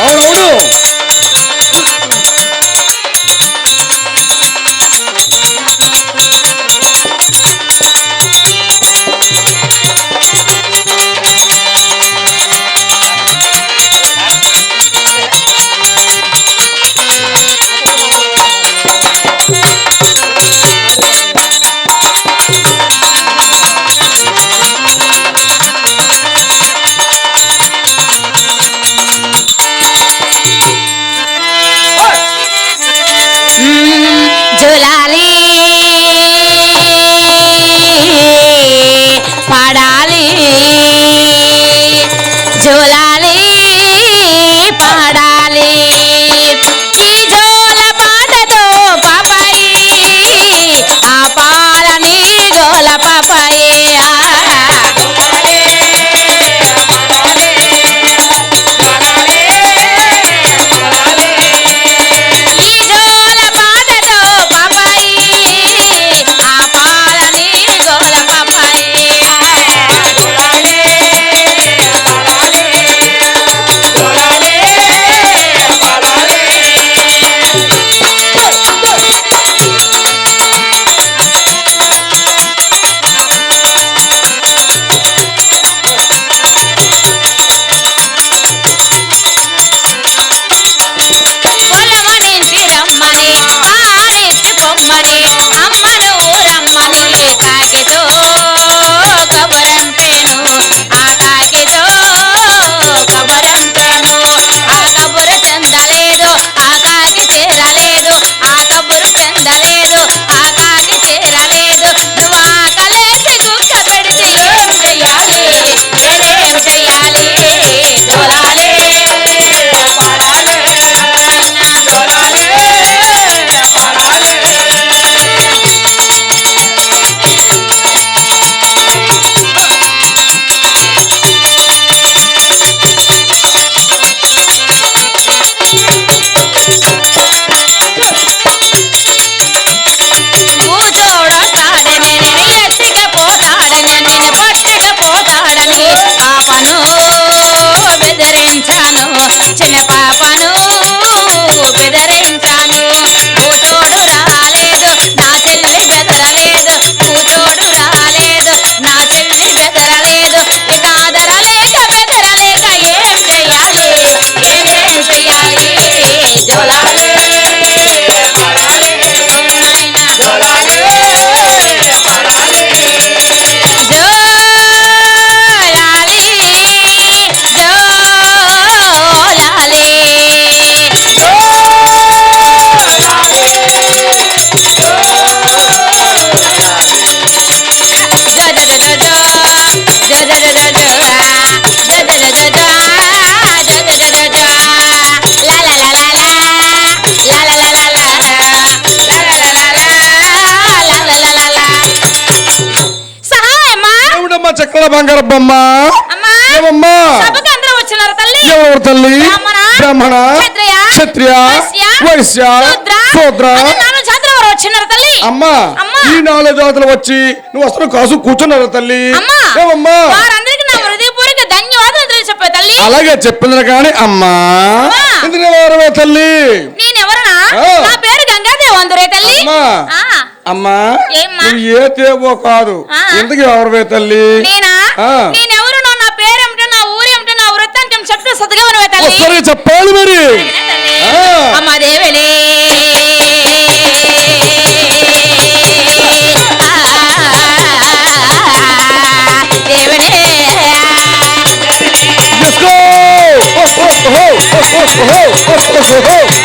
아유 어려워. బంగారు బొమ్మ ఏమమ్మా? తల్లి? బ్రాహ్మణ క్షత్రియ వైశ్య శూద్ర. అమ్మా ఈ నాలుగు జాతులు వచ్చి నువ్వు అసలు కాసు కూర్చున్నారు తల్లి? ఏమమ్మా? అలాగే చెప్పింది కానీ అమ్మా. ఎందుకు తల్లి? తల్లి. అమ్మా. ఏ తేవో కాదు. ఎందుకు ఎవరివే తల్లి? నేనా? నేనెవరునో నా పేరు ఏమిటో నా ఊరు ఏమిటో నా వృత్తాంతం చెప్తే సతగవనవే తల్లి వస్తారే చెప్పాలి మరి. అమ్మ go! Oh, oh, oh, oh, oh, oh, oh, oh, oh.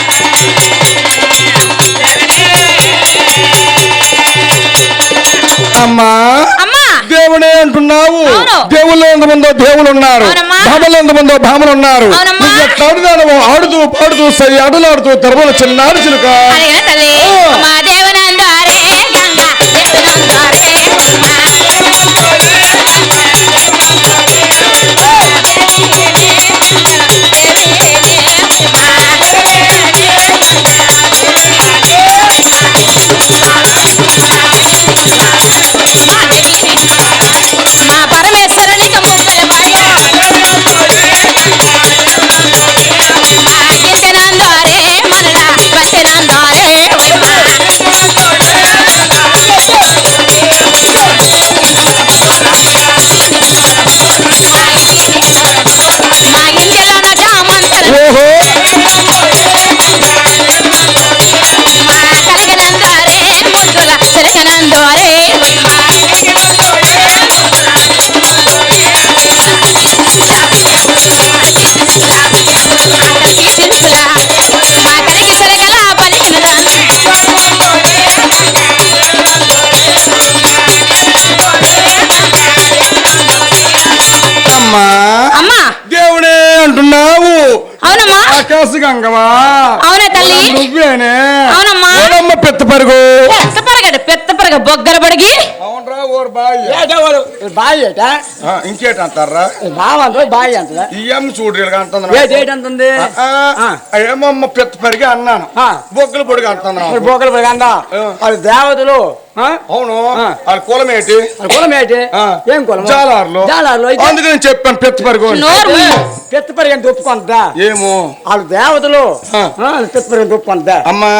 ఎందు ముందో దేవులు ఉన్నారు భామల ఎందు ముందో భామలు ఉన్నారు ఆడుతూ పాడుతూ సరి అడులాడుతూ తెరవల చిన్నాడు చిలుక ఆకాశ గంగవా అవునే తల్లి? నువ్వేనే? అవునమ్మా. పెద్ద పరుగు పెద్ద పరగడు పెద్ద పరగ బొగ్గర పడిగి అవునరా ఓర్ బాయ్ ఏటా వాడు బాయ్ ఏటా ఇంకేట అంటారా బావ బాయ్ అంటదా ఇయ్యం చూడు ఇలాగ అంటుంది ఏ డేట్ ఎంత ఉంది ఆ. ఏమమ్మ పెద్ద పరిగి అన్నాను. ఆ. బొగ్గలు పొడిగా అంటున్నాను మరి బోకలు పోయి అది? దేవతలు? అవును. కులం ఏంటి? కులం ఏంటి? ఏం కులం జాలార్లు. జాలార్లు అందుకని చెప్పాను పెత్తపరిగో పెత్తపరిగి అని ఏమో. వాళ్ళు దేవతలు. పెత్తపరిగి అని ఒప్పుకుందా అమ్మా.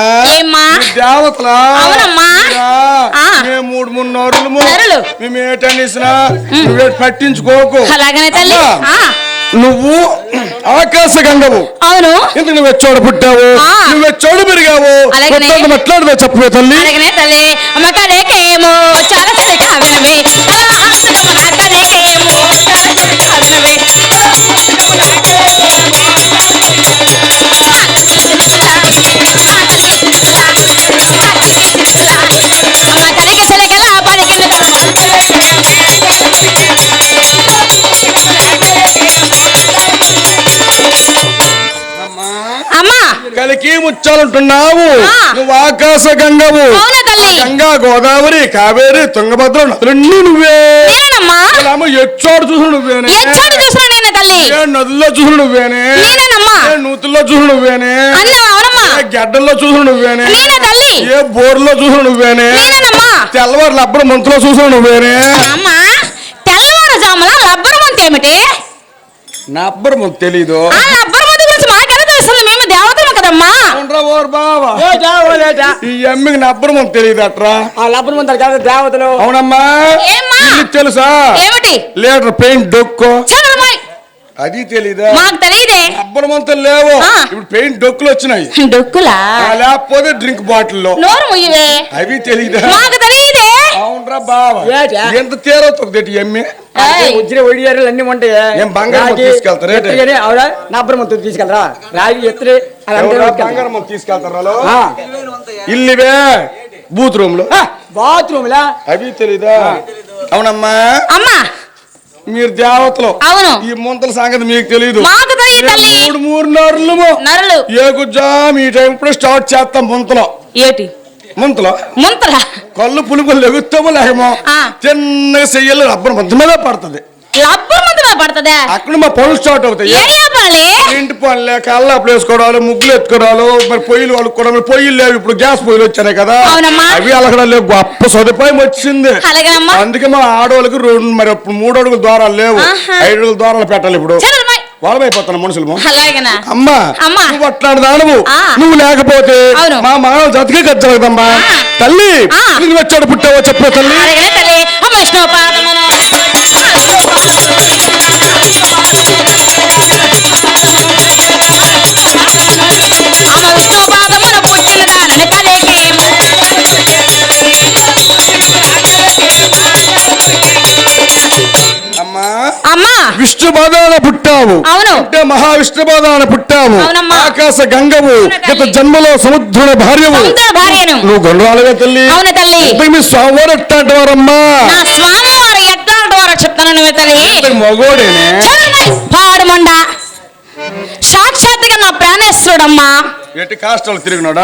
మూడు మూడు నోరులు. మేము ఏటనిసినా పట్టించుకోకు. నువ్వు ఆకాశ గంగవు. అవును. ఎందుకు నువ్వు చోడ పుట్టావు నువ్వు చోడు పెరిగావు మాట్లాడదా చెప్పవే తల్లి? తల్లి. కలికి ముచ్చాలంటున్నావు. నువ్వు ఆకాశ గంగవు. గంగా గోదావరి కావేరి తుంగభద్ర నదులన్నీ నువ్వే. ఎచ్చోడు చూసు నువ్వేనే. నదుల్లో చూసు నువ్వేనే. నూతుల్లో చూసు నువ్వేనే. గడ్డల్లో చూసు నువ్వేనే. ఏ బోర్లో చూసు నువ్వేనే. తెల్లవారు లబ్బర మంతులో చూసు నువ్వేనే. తెల్లవారు జామున లబ్బర మంత్ ఏమిటి నా అబ్బరు తెలీదు. కదమ్మా. ఈ అమ్మికి తెలియదు అట్రా ఆ లబ్బరు ముందర కదా దేవతలు. అవునమ్మా. ఏమ్మా? తెలుసా? ఏమిటి? లీటర్ పెయింట్ డొక్కు. అది తెలీదా? మాకు తెలియదే. అబ్బరు మంతులు లేవు. ఆ. ఇప్పుడు పెయింట్ డొక్కులు వచ్చినాయి. డొక్కులా? ఆ, లేకపోతే డ్రింక్ బాటిల్లో. నోరు ముయ్యవే అవి తెలీదా? మాకు తెలియదే. అవునరా బావ. ఏటా? ఎంత తేరో ఎమ్మె ఒడియారు అన్ని ఉంటాయి. ఏం బంగారం తీసుకెళ్తారా ఆవిడ మొత్తం తీసుకెళ్తారా? రాగి ఎత్తురి. బంగారం. ఇల్లివే బూత్ రూమ్లో ఆ, బాత్రూమ్ లా అవి తెలీదా? అవునమ్మా. అమ్మా! మీరు దేవతలు. అవును. ఈ ముంతల సంగతి మీకు తెలియదు తల్లి. మూడు మూడు నరులు నరులు. ఏ గుజ్జాం ఈ టైం ఇప్పుడు స్టార్ట్ చేస్తాం ముంతలో. ఏటి? ముంతలో. ముంతలా? కళ్ళు పులుగులు ఎగుతామో లేకమో. చిన్నగా చెయ్యాలి రబ్బర్ మంచం మీద పడుతుంది. మీద పడుతుందా? అక్కడ మా పనులు స్టార్ట్ అవుతాయి. పనులే ఇంటి పనులే కల్లాపులు వేసుకోవడాలు ముగ్గులు ఎత్తుకోవడాలు మరి పొయ్యిలు వాళ్ళుకోవడం పొయ్యిలు లేవు. ఇప్పుడు గ్యాస్ పొయ్యిలు వచ్చాయి కదా. అవి అలగడం లేవు. గొప్ప సదుపాయం వచ్చింది. అందుకే మా ఆడవాళ్ళకి రెండు మరి మూడు అడుగుల ద్వారాలు లేవు. ఐదు అడుగుల ద్వారాలు పెట్టాలి ఇప్పుడు. వాళ్ళమైపోతాను మనుషులు అలాగేనా అమ్మా అమ్మా. నువ్వు అట్లాంటి దానవు ఆ. నువ్వు లేకపోతే. మా మానవ జతకే. తల్లి. నువ్వు వచ్చాడు పుట్టావో చెప్పు తల్లి తల్లి అవును. అంటే మహావిష్ణు పుట్టావు అవునమ్మా. ఆకాశ గంగవు అవును గత. జన్మలో సముద్రుల భార్యవు. భార్యను. నువ్వు గొడవలుగా తల్లి. అవును తల్లి. ఇంతకు మీ స్వామివారు ఎట్టాంటి వారమ్మా నా స్వామి వారు ఎట్లా ద్వారా చెప్తాను నువ్వు తల్లి. మగోడేనే. పాడుమండ సాక్షాత్తుగా నా ప్రాణేశ్వరుడమ్మా ఎట్టి కాస్టల్ తిరిగినాడా?